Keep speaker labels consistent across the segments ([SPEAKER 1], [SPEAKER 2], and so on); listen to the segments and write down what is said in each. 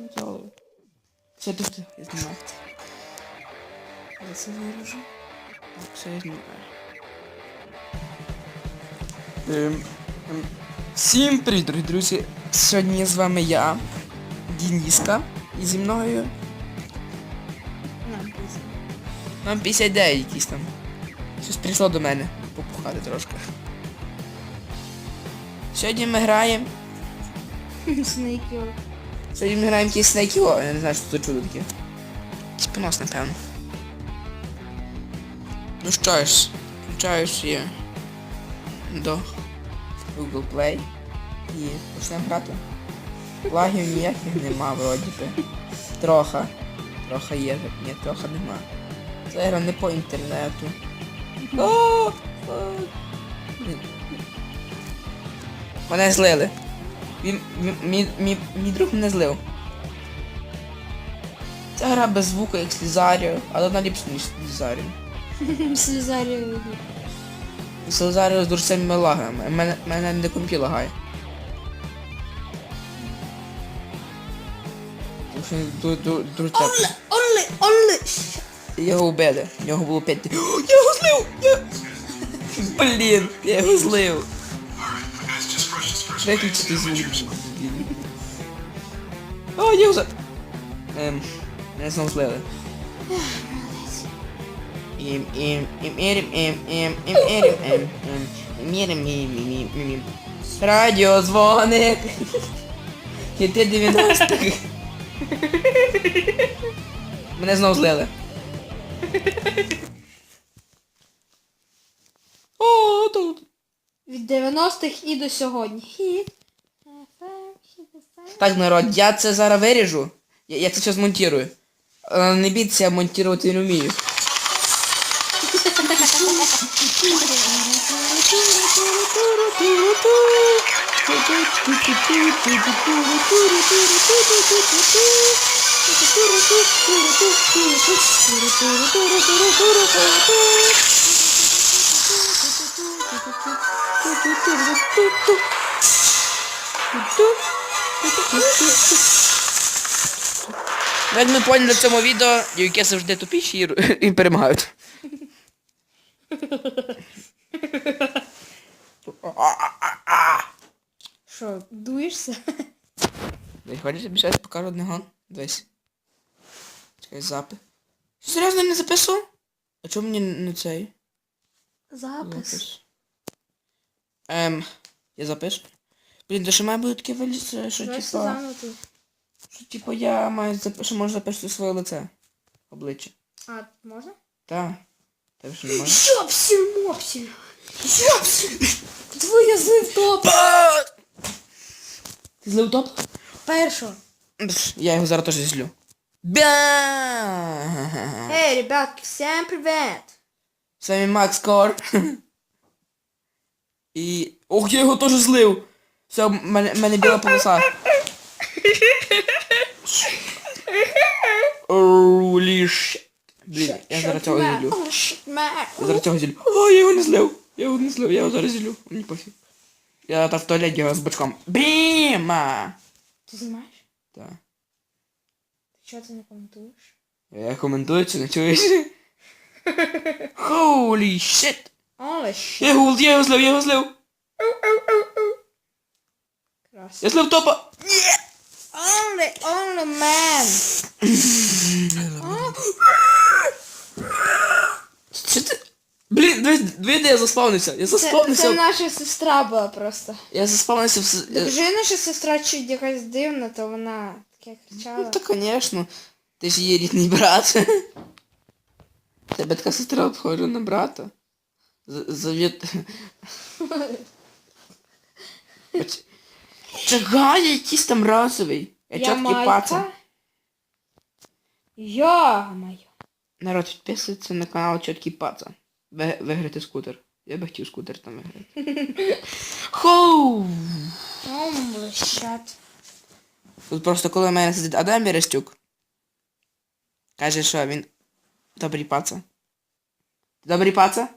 [SPEAKER 1] Взяли. Все тут я знімаю. Я це виріжу. Так, все я знімаю. Ем, ем, Всім привіт, дорогі друзі! Сьогодні з вами я, Дініска, і зі мною
[SPEAKER 2] Нам пізно.
[SPEAKER 1] нам 59 якісь там. Щось прийшло до мене попухати трошки. Сьогодні ми граємо.
[SPEAKER 2] Снейкер.
[SPEAKER 1] Сьогодні ми граємо якісь Snake Hill, я не знаю, що це чудо таке. Якийсь понос, напевно. Ну що ж, включаєш її до Google Play і почнемо грати. Лагів ніяких нема, вроді би. Трохи. Трохи є, ні, трохи нема. Це гра не по інтернету. О, о. Мене злили. Він, мій, мій, мій, друг мене злив. Це гра без звуку, як Слізаріо, але вона ліпша, ніж Слізаріо.
[SPEAKER 2] Слізарію.
[SPEAKER 1] Слізаріо з дурцевими лагами. Мене, мене не компі лагає.
[SPEAKER 2] Оле, оле, оле.
[SPEAKER 1] Його вбили. В нього було 5 я його злив! Я... Блін, я його злив. Виключити звук. О, за... Ем, мене знову злили. Ім, ім, ім, ірім, ім, ім, ім, ірім, ім, ім, ім, ірім, ім, ім, ім, ім, ім. Радіозвоник. Хіти 90-х. Мене знову злили. О, тут.
[SPEAKER 2] Від 90-х і до сьогодні.
[SPEAKER 1] Так, народ, я це зараз виріжу. Я, я це зараз монтирую. Е, Не бійтеся, я монтувати не вмію. Як ми поняли в цьому відео, юки завжди тупіші і, перемагають.
[SPEAKER 2] Що, дуєшся?
[SPEAKER 1] Дай хочеш тобі щось покажу одного? Дивись. Чекай, запис. Серйозно не записував? А чому мені не цей?
[SPEAKER 2] Запис.
[SPEAKER 1] Ем, я запишу. Блін, то що має бути таке виліз, що типа... Що типа я маю зап... що можу записати своє лице. Обличчя.
[SPEAKER 2] А, можна?
[SPEAKER 1] Так. Тебе що не можна?
[SPEAKER 2] Йопсіль мопсіль. Йопсіль. Твоя злив топ.
[SPEAKER 1] Ти злив топ?
[SPEAKER 2] Першого.
[SPEAKER 1] Я його зараз теж злю. Бя!
[SPEAKER 2] Ей, ребятки, всем привет.
[SPEAKER 1] З вами Макс Кор. І... Ох, я його теж злив! Все, в мене, мене біла полоса. Shit. Блін, я зараз цього зілю. Я зараз цього зілю. О, я його не злив. Я його не злив, я його зараз зілю. Мені пофіг. Я там в туалеті його з бачком. Біма!
[SPEAKER 2] Ти знаєш?
[SPEAKER 1] Так.
[SPEAKER 2] Ти чого ти не коментуєш?
[SPEAKER 1] Я коментую, чи не чуєш? Holy shit!
[SPEAKER 2] Але shit.
[SPEAKER 1] Я його, я його злив, я його злив.
[SPEAKER 2] Крас.
[SPEAKER 1] Я злив топа.
[SPEAKER 2] Only, only man.
[SPEAKER 1] Що ти? Блін, дивись, дивись, де я заспавнився. Я
[SPEAKER 2] Це,
[SPEAKER 1] заспавнився.
[SPEAKER 2] це наша сестра була просто.
[SPEAKER 1] Я заспавнився в... с-
[SPEAKER 2] Вже наша сестра чуть якась дивна, то вона таке
[SPEAKER 1] Ну,
[SPEAKER 2] кричала.
[SPEAKER 1] то, конечно. Ти ж її рідний брат. Тебе така сестра похожа на брата. Завіт... Чекай, якийсь там расовий. Я чоткий паца.
[SPEAKER 2] Йо-моє.
[SPEAKER 1] Народ, підписується на канал Чоткий Паца. Ви- Виграти скутер. Я би хотів скутер там виграти. Хоу! Тут просто коли в мене сидить Адам Берестюк, каже, що він добрий паца. Добрий паца?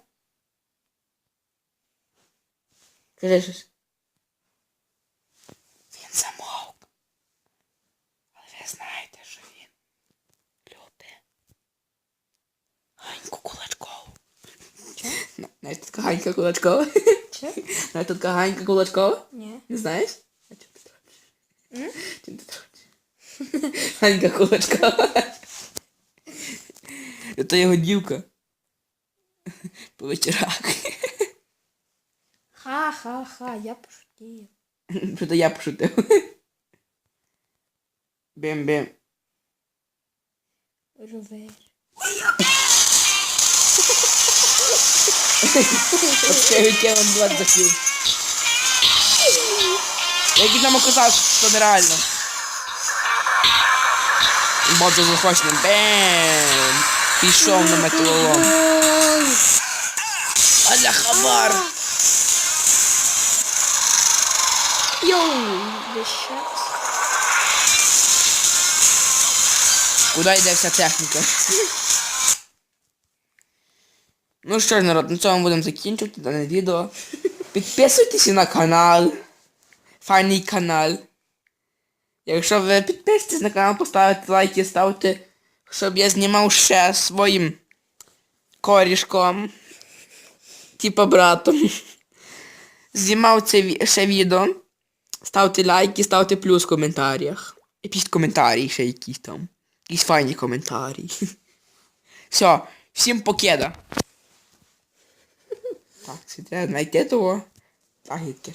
[SPEAKER 1] Залишився. Він замовк. Але ви знаєте, що він любить. Ганьку кулачков. Знаєш, тут Ганька
[SPEAKER 2] кулачков.
[SPEAKER 1] Знаєш, тут Ганька кулачков.
[SPEAKER 2] Ні.
[SPEAKER 1] Не знаєш? А чим ти трохи? Чим ти трохи? Ганька кулачкова. Це його дівка. По вечорах.
[SPEAKER 2] Ха-ха-ха, я пошутів.
[SPEAKER 1] Що то я пошутив. Бім-бім.
[SPEAKER 2] Ровер.
[SPEAKER 1] Оце тема 20 закрив. Я тільки нам оказав, що це нереально. Боже захочне. Бем! Пішов на металолом. Аля хабар!
[SPEAKER 2] Йоу, дещать.
[SPEAKER 1] Куди йде вся техніка? Ну що ж, народ, на цьому будемо закінчувати дане відео. Підписуйтесь на канал. Файний канал. Якщо ви підписуєтесь на канал, поставите лайки, ставте, щоб я знімав ще своїм корішком. Типа братом. Знімав це ще відео. Ставте лайки, ставте плюс в коментарях. І пишіть коментарі ще якісь там. Якісь файні коментарі. Все, всім покеда. Так, це треба знайти того. Агітки.